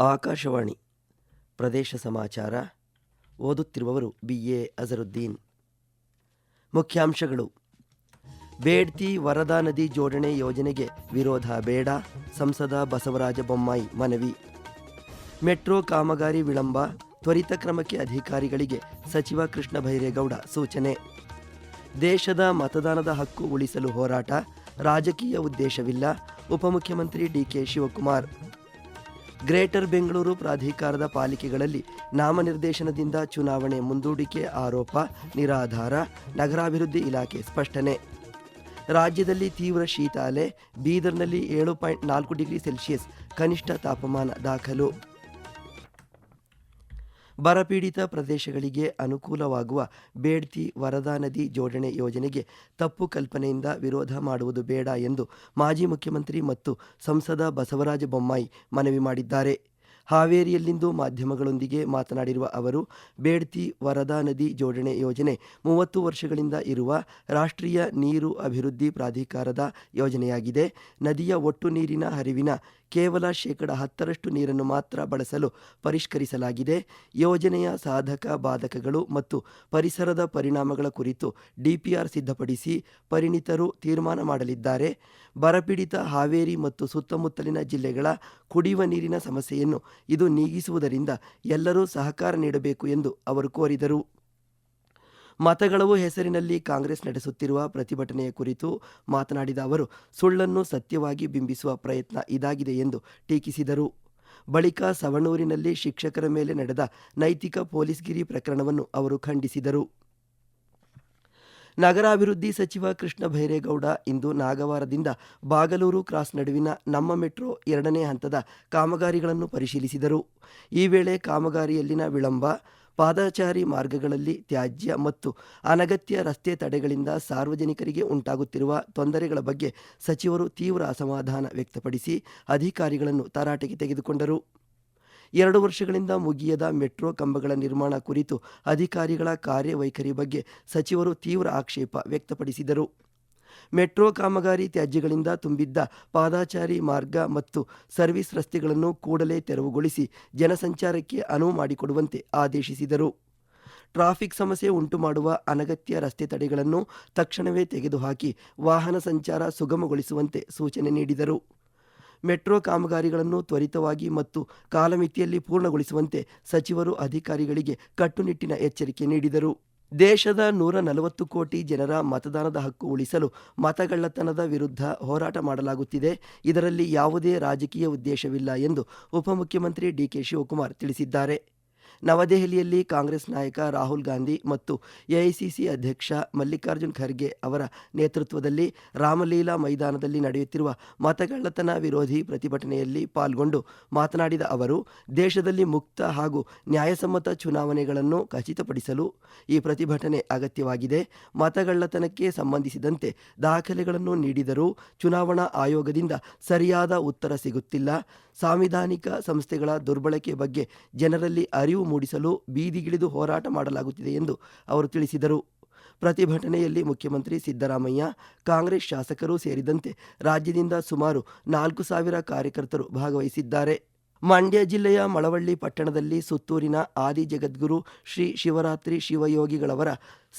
ಆಕಾಶವಾಣಿ ಪ್ರದೇಶ ಸಮಾಚಾರ. ಓದುತ್ತಿರುವವರು B. A. Azharuddin. ಮುಖ್ಯಾಂಶಗಳು. ಬೇಡ್ತಿ ವರದಾ ನದಿ ಜೋಡಣೆ ಯೋಜನೆಗೆ ವಿರೋಧ ಬೇಡ, ಸಂಸದ ಬಸವರಾಜ ಬೊಮ್ಮಾಯಿ ಮನವಿ. ಮೆಟ್ರೋ ಕಾಮಗಾರಿ ವಿಳಂಬ, ತ್ವರಿತ ಕ್ರಮಕ್ಕೆ ಅಧಿಕಾರಿಗಳಿಗೆ ಸಚಿವ ಕೃಷ್ಣ ಬೈರೇಗೌಡ ಸೂಚನೆ. ದೇಶದ ಮತದಾನದ ಹಕ್ಕು ಉಳಿಸಲು ಹೋರಾಟ, ರಾಜಕೀಯ ಉದ್ದೇಶವಿಲ್ಲ, ಉಪಮುಖ್ಯಮಂತ್ರಿ ಡಿಕೆ ಶಿವಕುಮಾರ್. ಗ್ರೇಟರ್ ಬೆಂಗಳೂರು ಪ್ರಾಧಿಕಾರದ ಪಾಲಿಕೆಗಳಲ್ಲಿ ನಾಮನಿರ್ದೇಶನದಿಂದ ಚುನಾವಣೆ ಮುಂದೂಡಿಕೆ ಆರೋಪ, ನಿರಾಧಾರ, ನಗರಾಭಿವೃದ್ಧಿ ಇಲಾಖೆ ಸ್ಪಷ್ಟನೆ. ರಾಜ್ಯದಲ್ಲಿ ತೀವ್ರ ಶೀತ ಅಲೆ, ಬೀದರ್ನಲ್ಲಿ ಏಳು ಪಾಯಿಂಟ್ ನಾಲ್ಕು ಡಿಗ್ರಿ ಸೆಲ್ಸಿಯಸ್ ಕನಿಷ್ಠ ತಾಪಮಾನ ದಾಖಲು. ಬರಪೀಡಿತ ಪ್ರದೇಶಗಳಿಗೆ ಅನುಕೂಲವಾಗುವ ಬೇಡ್ತಿ ವರದಾ ನದಿ ಜೋಡಣೆ ಯೋಜನೆಗೆ ತಪ್ಪು ಕಲ್ಪನೆಯಿಂದ ವಿರೋಧ ಮಾಡುವುದು ಬೇಡ ಎಂದು ಮಾಜಿ ಮುಖ್ಯಮಂತ್ರಿ ಮತ್ತು ಸಂಸದ ಬಸವರಾಜ ಬೊಮ್ಮಾಯಿ ಮನವಿ ಮಾಡಿದ್ದಾರೆ. ಹಾವೇರಿಯಲ್ಲಿಂದು ಮಾಧ್ಯಮಗಳೊಂದಿಗೆ ಮಾತನಾಡಿರುವ ಅವರು, ಬೇಡ್ತಿ ವರದಾ ನದಿ ಜೋಡಣೆ ಯೋಜನೆ ಮೂವತ್ತು ವರ್ಷಗಳಿಂದ ಇರುವ ರಾಷ್ಟ್ರೀಯ ನೀರು ಅಭಿವೃದ್ಧಿ ಪ್ರಾಧಿಕಾರದ ಯೋಜನೆಯಾಗಿದೆ. ನದಿಯ ಒಟ್ಟು ನೀರಿನ ಹರಿವಿನ ಕೇವಲ ಶೇಕಡ ಹತ್ತರಷ್ಟು ನೀರನ್ನು ಮಾತ್ರ ಬಳಸಲು ಪರಿಷ್ಕರಿಸಲಾಗಿದೆ. ಯೋಜನೆಯ ಸಾಧಕ ಬಾಧಕಗಳು ಮತ್ತು ಪರಿಸರದ ಪರಿಣಾಮಗಳ ಕುರಿತು ಡಿಪಿಆರ್ ಸಿದ್ಧಪಡಿಸಿ ಪರಿಣಿತರು ತೀರ್ಮಾನ ಮಾಡಲಿದ್ದಾರೆ. ಬರಪೀಡಿತ ಹಾವೇರಿ ಮತ್ತು ಸುತ್ತಮುತ್ತಲಿನ ಜಿಲ್ಲೆಗಳ ಕುಡಿಯುವ ನೀರಿನ ಸಮಸ್ಯೆಯನ್ನು ಇದು ನೀಗಿಸುವುದರಿಂದ ಎಲ್ಲರೂ ಸಹಕಾರ ನೀಡಬೇಕು ಎಂದು ಅವರು ಕೋರಿದರು. ಮತಗಳವು ಹೆಸರಿನಲ್ಲಿ ಕಾಂಗ್ರೆಸ್ ನಡೆಸುತ್ತಿರುವ ಪ್ರತಿಭಟನೆಯ ಕುರಿತು ಮಾತನಾಡಿದ ಅವರು, ಸುಳ್ಳನ್ನು ಸತ್ಯವಾಗಿ ಬಿಂಬಿಸುವ ಪ್ರಯತ್ನ ಇದಾಗಿದೆ ಎಂದು ಟೀಕಿಸಿದರು. ಬಳಿಕ ಸವಣೂರಿನಲ್ಲಿ ಶಿಕ್ಷಕರ ಮೇಲೆ ನಡೆದ ನೈತಿಕ ಪೊಲೀಸ್ಗಿರಿ ಪ್ರಕರಣವನ್ನು ಅವರು ಖಂಡಿಸಿದರು. ನಗರಾಭಿವೃದ್ಧಿ ಸಚಿವ ಕೃಷ್ಣ ಭೈರೇಗೌಡ ಇಂದು ನಾಗವಾರದಿಂದ ಬಾಗಲೂರು ಕ್ರಾಸ್ ನಡುವಿನ ನಮ್ಮ ಮೆಟ್ರೋ ಎರಡನೇ ಹಂತದ ಕಾಮಗಾರಿಗಳನ್ನು ಪರಿಶೀಲಿಸಿದರು. ಈ ವೇಳೆ ಕಾಮಗಾರಿಯಲ್ಲಿನ ವಿಳಂಬ, ಪಾದಚಾರಿ ಮಾರ್ಗಗಳಲ್ಲಿ ತ್ಯಾಜ್ಯ ಮತ್ತು ಅನಗತ್ಯ ರಸ್ತೆ ತಡೆಗಳಿಂದ ಸಾರ್ವಜನಿಕರಿಗೆ ಉಂಟಾಗುತ್ತಿರುವ ತೊಂದರೆಗಳ ಬಗ್ಗೆ ಸಚಿವರು ತೀವ್ರ ಅಸಮಾಧಾನ ವ್ಯಕ್ತಪಡಿಸಿ ಅಧಿಕಾರಿಗಳನ್ನು ತರಾಟೆಗೆ ತೆಗೆದುಕೊಂಡರು. ಎರಡು ವರ್ಷಗಳಿಂದ ಮುಗಿಯದ ಮೆಟ್ರೋ ಕಂಬಗಳ ನಿರ್ಮಾಣ ಕುರಿತು ಅಧಿಕಾರಿಗಳ ಕಾರ್ಯವೈಖರಿ ಬಗ್ಗೆ ಸಚಿವರು ತೀವ್ರ ಆಕ್ಷೇಪ ವ್ಯಕ್ತಪಡಿಸಿದರು. ಮೆಟ್ರೋ ಕಾಮಗಾರಿ ತ್ಯಾಜ್ಯಗಳಿಂದ ತುಂಬಿದ್ದ ಪಾದಾಚಾರಿ ಮಾರ್ಗ ಮತ್ತು ಸರ್ವಿಸ್ ರಸ್ತೆಗಳನ್ನು ಕೂಡಲೇ ತೆರವುಗೊಳಿಸಿ ಜನಸಂಚಾರಕ್ಕೆ ಅನುವು ಮಾಡಿಕೊಡುವಂತೆ ಆದೇಶಿಸಿದರು. ಟ್ರಾಫಿಕ್ ಸಮಸ್ಯೆ ಉಂಟುಮಾಡುವ ಅನಗತ್ಯ ರಸ್ತೆ ತಡೆಗಳನ್ನು ತಕ್ಷಣವೇ ತೆಗೆದುಹಾಕಿ ವಾಹನ ಸಂಚಾರ ಸುಗಮಗೊಳಿಸುವಂತೆ ಸೂಚನೆ ನೀಡಿದರು. ಮೆಟ್ರೋ ಕಾಮಗಾರಿಗಳನ್ನು ತ್ವರಿತವಾಗಿ ಮತ್ತು ಕಾಲಮಿತಿಯಲ್ಲಿ ಪೂರ್ಣಗೊಳಿಸುವಂತೆ ಸಚಿವರು ಅಧಿಕಾರಿಗಳಿಗೆ ಕಟ್ಟುನಿಟ್ಟಿನ ಎಚ್ಚರಿಕೆ ನೀಡಿದರು. ದೇಶದ ನೂರ ನಲವತ್ತು ಕೋಟಿ ಜನರ ಮತದಾನದ ಹಕ್ಕು ಉಳಿಸಲು ಮತಗಳ್ಳತನದ ವಿರುದ್ಧ ಹೋರಾಟ ಮಾಡಲಾಗುತ್ತಿದೆ. ಇದರಲ್ಲಿ ಯಾವುದೇ ರಾಜಕೀಯ ಉದ್ದೇಶವಿಲ್ಲ ಎಂದು ಉಪಮುಖ್ಯಮಂತ್ರಿ ಡಿಕೆ ಶಿವಕುಮಾರ್ ತಿಳಿಸಿದ್ದಾರೆ. ನವದೆಹಲಿಯಲ್ಲಿ ಕಾಂಗ್ರೆಸ್ ನಾಯಕ ರಾಹುಲ್ ಗಾಂಧಿ ಮತ್ತು ಎಐಸಿಸಿ ಅಧ್ಯಕ್ಷ ಮಲ್ಲಿಕಾರ್ಜುನ್ ಖರ್ಗೆ ಅವರ ನೇತೃತ್ವದಲ್ಲಿ ರಾಮಲೀಲಾ ಮೈದಾನದಲ್ಲಿ ನಡೆಯುತ್ತಿರುವ ಮತಗಳ್ಳತನ ವಿರೋಧಿ ಪ್ರತಿಭಟನೆಯಲ್ಲಿ ಪಾಲ್ಗೊಂಡು ಮಾತನಾಡಿದ ಅವರು, ದೇಶದಲ್ಲಿ ಮುಕ್ತ ಹಾಗೂ ನ್ಯಾಯಸಮ್ಮತ ಚುನಾವಣೆಗಳನ್ನು ಖಚಿತಪಡಿಸಲು ಈ ಪ್ರತಿಭಟನೆ ಅಗತ್ಯವಾಗಿದೆ. ಮತಗಳ್ಳತನಕ್ಕೆ ಸಂಬಂಧಿಸಿದಂತೆ ದಾಖಲೆಗಳನ್ನು ನೀಡಿದರೂ ಚುನಾವಣಾ ಆಯೋಗದಿಂದ ಸರಿಯಾದ ಉತ್ತರ ಸಿಗುತ್ತಿಲ್ಲ. ಸಾಂವಿಧಾನಿಕ ಸಂಸ್ಥೆಗಳ ದುರ್ಬಳಕೆ ಬಗ್ಗೆ ಜನರಲ್ಲಿ ಅರಿವು ಮೂಡಿಸಲು ಬೀದಿಗಿಳಿದು ಹೋರಾಟ ಮಾಡಲಾಗುತ್ತಿದೆ ಎಂದು ಅವರು ತಿಳಿಸಿದರು. ಪ್ರತಿಭಟನೆಯಲ್ಲಿ ಮುಖ್ಯಮಂತ್ರಿ ಸಿದ್ದರಾಮಯ್ಯ, ಕಾಂಗ್ರೆಸ್ ಶಾಸಕರು ಸೇರಿದಂತೆ ರಾಜ್ಯದಿಂದ ಸುಮಾರು ನಾಲ್ಕು ಸಾವಿರ ಕಾರ್ಯಕರ್ತರು ಭಾಗವಹಿಸಿದ್ದಾರೆ. ಮಂಡ್ಯ ಜಿಲ್ಲೆಯ ಮಳವಳ್ಳಿ ಪಟ್ಟಣದಲ್ಲಿ ಸುತ್ತೂರಿನ ಆದಿ ಜಗದ್ಗುರು ಶ್ರೀ ಶಿವರಾತ್ರಿ ಶಿವಯೋಗಿಗಳವರ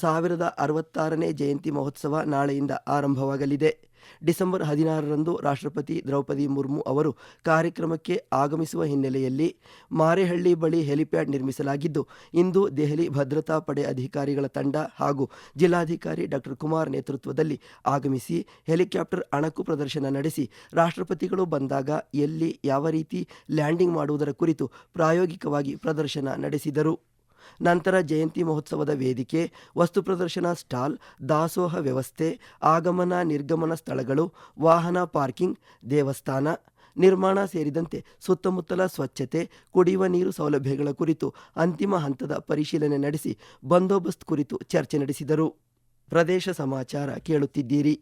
ಸಾವಿರದ ಅರವತ್ತಾರನೇ ಜಯಂತಿ ಮಹೋತ್ಸವ ನಾಳೆಯಿಂದ ಆರಂಭವಾಗಲಿದೆ. ಡಿಸೆಂಬರ್ ಹದಿನಾರರಂದು ರಾಷ್ಟ್ರಪತಿ ದ್ರೌಪದಿ ಮುರ್ಮು ಅವರು ಕಾರ್ಯಕ್ರಮಕ್ಕೆ ಆಗಮಿಸುವ ಹಿನ್ನೆಲೆಯಲ್ಲಿ ಮಾರೇಹಳ್ಳಿ ಬಳಿ ಹೆಲಿಪ್ಯಾಡ್ ನಿರ್ಮಿಸಲಾಗಿದ್ದು, ಇಂದು ದೆಹಲಿ ಭದ್ರತಾ ಪಡೆ ಅಧಿಕಾರಿಗಳ ತಂಡ ಹಾಗೂ ಜಿಲ್ಲಾಧಿಕಾರಿ ಡಾಕ್ಟರ್ ಕುಮಾರ್ ನೇತೃತ್ವದಲ್ಲಿ ಆಗಮಿಸಿ ಹೆಲಿಕಾಪ್ಟರ್ ಅಣಕು ಪ್ರದರ್ಶನ ನಡೆಸಿ ರಾಷ್ಟ್ರಪತಿಗಳು ಬಂದಾಗ ಎಲ್ಲಿ ಯಾವ ರೀತಿ ಲ್ಯಾಂಡಿಂಗ್ ಮಾಡುವುದರ ಕುರಿತು ಪ್ರಾಯೋಗಿಕವಾಗಿ ಪ್ರದರ್ಶನ ನಡೆಸಿದರು. ನಂತರ ಜಯಂತಿ ಮಹೋತ್ಸವದ ವೇದಿಕೆ, ವಸ್ತು ಪ್ರದರ್ಶನ ಸ್ಟಾಲ್, ದಾಸೋಹ ವ್ಯವಸ್ಥೆ, ಆಗಮನ ನಿರ್ಗಮನ ಸ್ಥಳಗಳು, ವಾಹನ ಪಾರ್ಕಿಂಗ್, ದೇವಸ್ಥಾನ ನಿರ್ಮಾಣ ಸೇರಿದಂತೆ ಸುತ್ತಮುತ್ತಲ ಸ್ವಚ್ಛತೆ, ಕುಡಿಯುವ ನೀರು ಸೌಲಭ್ಯಗಳ ಕುರಿತು ಅಂತಿಮ ಹಂತದ ಪರಿಶೀಲನೆ ನಡೆಸಿ ಬಂದೋಬಸ್ತ್ ಕುರಿತು ಚರ್ಚೆ ನಡೆಸಿದರು. ಪ್ರದೇಶ ಸಮಾಚಾರ ಕೇಳುತ್ತಿದ್ದೀರಿ.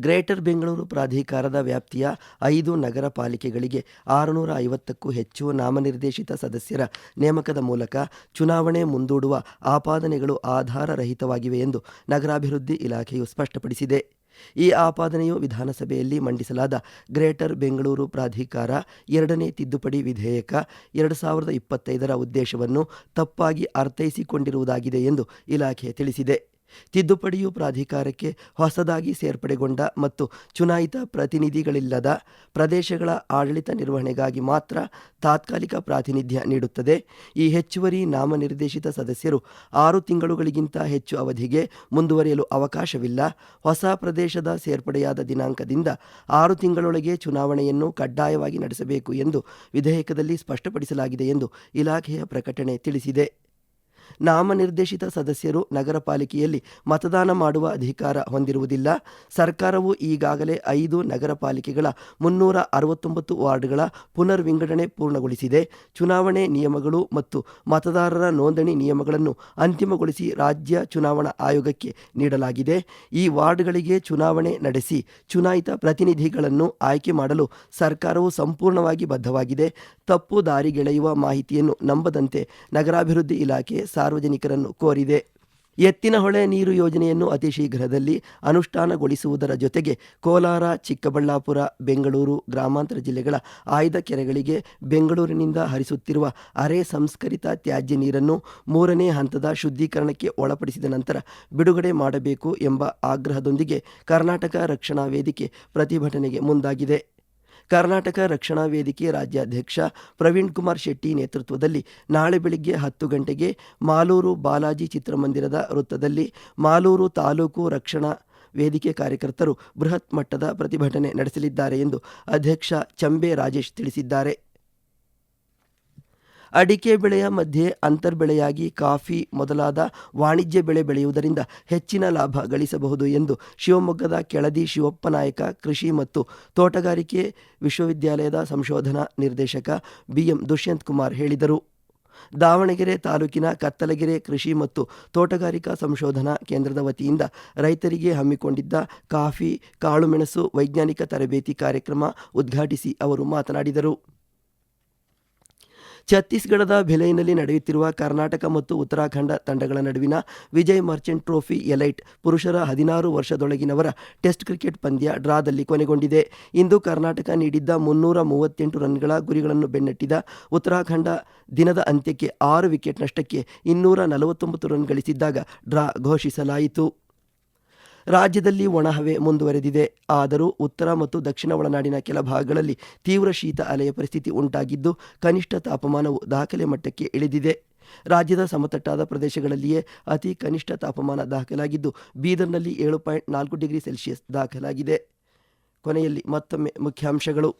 ಗ್ರೇಟರ್ ಬೆಂಗಳೂರು ಪ್ರಾಧಿಕಾರದ ವ್ಯಾಪ್ತಿಯ ಐದು ನಗರ ಪಾಲಿಕೆಗಳಿಗೆ ಆರುನೂರ ಐವತ್ತಕ್ಕೂ ಹೆಚ್ಚು ನಾಮನಿರ್ದೇಶಿತ ಸದಸ್ಯರ ನೇಮಕದ ಮೂಲಕ ಚುನಾವಣೆ ಮುಂದೂಡುವ ಆಪಾದನೆಗಳು ಆಧಾರರಹಿತವಾಗಿವೆ ಎಂದು ನಗರಾಭಿವೃದ್ಧಿ ಇಲಾಖೆಯು ಸ್ಪಷ್ಟಪಡಿಸಿದೆ. ಈ ಆಪಾದನೆಯು ವಿಧಾನಸಭೆಯಲ್ಲಿ ಮಂಡಿಸಲಾದ ಗ್ರೇಟರ್ ಬೆಂಗಳೂರು ಪ್ರಾಧಿಕಾರ ಎರಡನೇ ತಿದ್ದುಪಡಿ ವಿಧೇಯಕ ಎರಡು ಸಾವಿರದ ಇಪ್ಪತ್ತೈದರ ಉದ್ದೇಶವನ್ನು ತಪ್ಪಾಗಿ ಅರ್ಥೈಸಿಕೊಂಡಿರುವುದಾಗಿದೆ ಎಂದು ಇಲಾಖೆ ತಿಳಿಸಿದೆ. ತಿದ್ದುಪಡಿಯು ಪ್ರಾಧಿಕಾರಕ್ಕೆ ಹೊಸದಾಗಿ ಸೇರ್ಪಡೆಗೊಂಡ ಮತ್ತು ಚುನಾಯಿತ ಪ್ರತಿನಿಧಿಗಳಿಲ್ಲದ ಪ್ರದೇಶಗಳ ಆಡಳಿತ ನಿರ್ವಹಣೆಗಾಗಿ ಮಾತ್ರ ತಾತ್ಕಾಲಿಕ ಪ್ರಾತಿನಿಧ್ಯ ನೀಡುತ್ತದೆ. ಈ ಹೆಚ್ಚುವರಿ ನಾಮನಿರ್ದೇಶಿತ ಸದಸ್ಯರು ಆರು ತಿಂಗಳುಗಳಿಗಿಂತ ಹೆಚ್ಚು ಅವಧಿಗೆ ಮುಂದುವರಿಯಲು ಅವಕಾಶವಿಲ್ಲ. ಹೊಸ ಪ್ರದೇಶದ ಸೇರ್ಪಡೆಯಾದ ದಿನಾಂಕದಿಂದ ಆರು ತಿಂಗಳೊಳಗೆ ಚುನಾವಣೆಯನ್ನು ಕಡ್ಡಾಯವಾಗಿ ನಡೆಸಬೇಕು ಎಂದು ವಿಧೇಯಕದಲ್ಲಿ ಸ್ಪಷ್ಟಪಡಿಸಲಾಗಿದೆ ಎಂದು ಇಲಾಖೆಯ ಪ್ರಕಟಣೆ ತಿಳಿಸಿದೆ. ನಾಮನಿರ್ದೇಶಿತ ಸದಸ್ಯರು ನಗರ ಪಾಲಿಕೆಯಲ್ಲಿ ಮತದಾನ ಮಾಡುವ ಅಧಿಕಾರ ಹೊಂದಿರುವುದಿಲ್ಲ. ಸರ್ಕಾರವು ಈಗಾಗಲೇ ಐದು ನಗರ ಪಾಲಿಕೆಗಳ ಮುನ್ನೂರ ಅರವತ್ತೊಂಬತ್ತು ವಾರ್ಡ್ಗಳ ಪುನರ್ ವಿಂಗಡಣೆ ಪೂರ್ಣಗೊಳಿಸಿದೆ. ಚುನಾವಣೆ ನಿಯಮಗಳು ಮತ್ತು ಮತದಾರರ ನೋಂದಣಿ ನಿಯಮಗಳನ್ನು ಅಂತಿಮಗೊಳಿಸಿ ರಾಜ್ಯ ಚುನಾವಣಾ ಆಯೋಗಕ್ಕೆ ನೀಡಲಾಗಿದೆ. ಈ ವಾರ್ಡ್ಗಳಿಗೆ ಚುನಾವಣೆ ನಡೆಸಿ ಚುನಾಯಿತ ಪ್ರತಿನಿಧಿಗಳನ್ನು ಆಯ್ಕೆ ಮಾಡಲು ಸರ್ಕಾರವು ಸಂಪೂರ್ಣವಾಗಿ ಬದ್ಧವಾಗಿದೆ. ತಪ್ಪು ದಾರಿಗೆಳೆಯುವ ಮಾಹಿತಿಯನ್ನು ನಂಬದಂತೆ ನಗರಾಭಿವೃದ್ಧಿ ಇಲಾಖೆ ಸಾರ್ವಜನಿಕರನ್ನು ಕೋರಿದೆ. ಎತ್ತಿನಹೊಳೆ ನೀರು ಯೋಜನೆಯನ್ನು ಅತಿ ಶೀಘ್ರದಲ್ಲಿ ಅನುಷ್ಠಾನಗೊಳಿಸುವುದರ ಜೊತೆಗೆ ಕೋಲಾರ, ಚಿಕ್ಕಬಳ್ಳಾಪುರ, ಬೆಂಗಳೂರು ಗ್ರಾಮಾಂತರ ಜಿಲ್ಲೆಗಳ ಆಯ್ದ ಕೆರೆಗಳಿಗೆ ಬೆಂಗಳೂರಿನಿಂದ ಹರಿಸುತ್ತಿರುವ ಅರೆ ಸಂಸ್ಕರಿತ ತ್ಯಾಜ್ಯ ನೀರನ್ನು ಮೂರನೇ ಹಂತದ ಶುದ್ಧೀಕರಣಕ್ಕೆ ಒಳಪಡಿಸಿದ ನಂತರ ಬಿಡುಗಡೆ ಮಾಡಬೇಕು ಎಂಬ ಆಗ್ರಹದೊಂದಿಗೆ ಕರ್ನಾಟಕ ರಕ್ಷಣಾ ವೇದಿಕೆ ಪ್ರತಿಭಟನೆಗೆ ಮುಂದಾಗಿದೆ. ಕರ್ನಾಟಕ ರಕ್ಷಣಾ ವೇದಿಕೆ ರಾಜ್ಯಾಧ್ಯಕ್ಷ ಪ್ರವೀಣ್ ಕುಮಾರ್ ಶೆಟ್ಟಿ ನೇತೃತ್ವದಲ್ಲಿ ನಾಳೆ ಬೆಳಿಗ್ಗೆ ಹತ್ತು ಗಂಟೆಗೆ ಮಾಲೂರು ಬಾಲಾಜಿ ಚಿತ್ರಮಂದಿರದ ವೃತ್ತದಲ್ಲಿ ಮಾಲೂರು ತಾಲೂಕು ರಕ್ಷಣಾ ವೇದಿಕೆ ಕಾರ್ಯಕರ್ತರು ಬೃಹತ್ ಮಟ್ಟದ ಪ್ರತಿಭಟನೆ ನಡೆಸಲಿದ್ದಾರೆ ಎಂದು ಅಧ್ಯಕ್ಷ ಚಂಬೆ ರಾಜೇಶ್ ತಿಳಿಸಿದ್ದಾರೆ. ಅಡಿಕೆ ಬೆಳೆಯ ಮಧ್ಯೆ ಅಂತರ್ಬೆಳೆಯಾಗಿ ಕಾಫಿ ಮೊದಲಾದ ವಾಣಿಜ್ಯ ಬೆಳೆ ಬೆಳೆಯುವುದರಿಂದ ಹೆಚ್ಚಿನ ಲಾಭ ಗಳಿಸಬಹುದು ಎಂದು ಶಿವಮೊಗ್ಗದ ಕೆಳದಿ ಶಿವಪ್ಪ ನಾಯಕ, ಕೃಷಿ ಮತ್ತು ತೋಟಗಾರಿಕೆ ವಿಶ್ವವಿದ್ಯಾಲಯದ ಸಂಶೋಧನಾ ನಿರ್ದೇಶಕ ಬಿಎಂ ದುಷ್ಯಂತ್ ಕುಮಾರ್ ಹೇಳಿದರು. ದಾವಣಗೆರೆ ತಾಲೂಕಿನ ಕತ್ತಲಗೆರೆ ಕೃಷಿ ಮತ್ತು ತೋಟಗಾರಿಕಾ ಸಂಶೋಧನಾ ಕೇಂದ್ರದ ವತಿಯಿಂದ ರೈತರಿಗೆ ಹಮ್ಮಿಕೊಂಡಿದ್ದ ಕಾಫಿ, ಕಾಳುಮೆಣಸು ವೈಜ್ಞಾನಿಕ ತರಬೇತಿ ಕಾರ್ಯಕ್ರಮ ಉದ್ಘಾಟಿಸಿ ಅವರು ಮಾತನಾಡಿದರು. ಛತ್ತೀಸ್ಗಢದ ಭಿಲೈನಲ್ಲಿ ನಡೆಯುತ್ತಿರುವ ಕರ್ನಾಟಕ ಮತ್ತು ಉತ್ತರಾಖಂಡ ತಂಡಗಳ ನಡುವಿನ ವಿಜಯ್ ಮರ್ಚೆಂಟ್ ಟ್ರೋಫಿ ಎಲೈಟ್ ಪುರುಷರ ಹದಿನಾರು ವರ್ಷದೊಳಗಿನವರ ಟೆಸ್ಟ್ ಕ್ರಿಕೆಟ್ ಪಂದ್ಯ ಡ್ರಾದಲ್ಲಿ ಕೊನೆಗೊಂಡಿದೆ. ಇಂದು ಕರ್ನಾಟಕ ನೀಡಿದ್ದ ಮುನ್ನೂರ ಮೂವತ್ತೆಂಟು ರನ್ಗಳ ಗುರಿಗಳನ್ನು ಬೆನ್ನಟ್ಟಿದ ಉತ್ತರಾಖಂಡ ದಿನದ ಅಂತ್ಯಕ್ಕೆ ಆರು ವಿಕೆಟ್ ನಷ್ಟಕ್ಕೆ ಇನ್ನೂರ ನಲವತ್ತೊಂಬತ್ತು ರನ್ ಗಳಿಸಿದ್ದಾಗ ಡ್ರಾ ಘೋಷಿಸಲಾಯಿತು. ರಾಜ್ಯದಲ್ಲಿ ಒಣಹವೆ ಮುಂದುವರೆದಿದೆ. ಆದರೂ ಉತ್ತರ ಮತ್ತು ದಕ್ಷಿಣ ಒಳನಾಡಿನ ಕೆಲ ಭಾಗಗಳಲ್ಲಿ ತೀವ್ರ ಶೀತ ಅಲೆಯ ಪರಿಸ್ಥಿತಿ ಉಂಟಾಗಿದ್ದು, ಕನಿಷ್ಠ ತಾಪಮಾನವು ದಾಖಲೆ ಮಟ್ಟಕ್ಕೆ ಇಳಿದಿದೆ. ರಾಜ್ಯದ ಸಮತಟ್ಟಾದ ಪ್ರದೇಶಗಳಲ್ಲಿಯೇ ಅತಿ ಕನಿಷ್ಠ ತಾಪಮಾನ ದಾಖಲಾಗಿದ್ದು, ಬೀದರ್ನಲ್ಲಿ ಏಳು ಪಾಯಿಂಟ್ ನಾಲ್ಕು ಡಿಗ್ರಿ ಸೆಲ್ಸಿಯಸ್ ದಾಖಲಾಗಿದೆ. ಕೊನೆಯಲ್ಲಿ ಮತ್ತೊಮ್ಮೆ ಮುಖ್ಯಾಂಶಗಳು.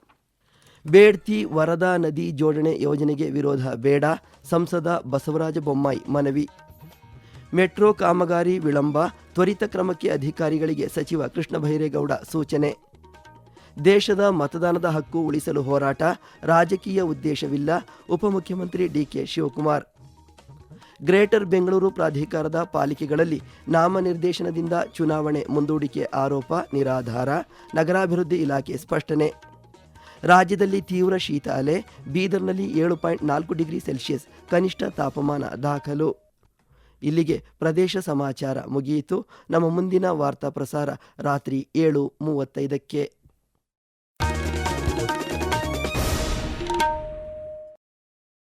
ಬೇಡ್ತಿ ವರದಾ ನದಿ ಜೋಡಣೆ ಯೋಜನೆಗೆ ವಿರೋಧ ಬೇಡ, ಸಂಸದ ಬಸವರಾಜ ಬೊಮ್ಮಾಯಿ ಮನವಿ. ಮೆಟ್ರೋ ಕಾಮಗಾರಿ ವಿಳಂಬ ತ್ವರಿತ ಕ್ರಮಕ್ಕೆ ಅಧಿಕಾರಿಗಳಿಗೆ ಸಚಿವ ಕೃಷ್ಣ ಬೈರೇಗೌಡ ಸೂಚನೆ. ದೇಶದ ಮತದಾನದ ಹಕ್ಕು ಉಳಿಸಲು ಹೋರಾಟ, ರಾಜಕೀಯ ಉದ್ದೇಶವಿಲ್ಲ, ಉಪಮುಖ್ಯಮಂತ್ರಿ ಡಿಕೆ ಶಿವಕುಮಾರ್. ಗ್ರೇಟರ್ ಬೆಂಗಳೂರು ಪ್ರಾಧಿಕಾರದ ಪಾಲಿಕೆಗಳಲ್ಲಿ ನಾಮನಿರ್ದೇಶನದಿಂದ ಚುನಾವಣೆ ಮುಂದೂಡಿಕೆ ಆರೋಪ, ನಿರಾಧಾರ, ನಗರಾಭಿವೃದ್ಧಿ ಇಲಾಖೆ ಸ್ಪಷ್ಟನೆ. ರಾಜ್ಯದಲ್ಲಿ ತೀವ್ರ ಶೀತ ಅಲೆ, ಬೀದರ್ನಲ್ಲಿ ಏಳು ಪಾಯಿಂಟ್ ನಾಲ್ಕು ಡಿಗ್ರಿ ಸೆಲ್ಸಿಯಸ್ ಕನಿಷ್ಠ ತಾಪಮಾನ ದಾಖಲು. ಇಲ್ಲಿಗೆ ಪ್ರದೇಶ ಸಮಾಚಾರ ಮುಗಿಯಿತು. ನಮ್ಮ ಮುಂದಿನ ವಾರ್ತಾ ಪ್ರಸಾರ ರಾತ್ರಿ ಏಳು ಮೂವತ್ತೈದಕ್ಕೆ.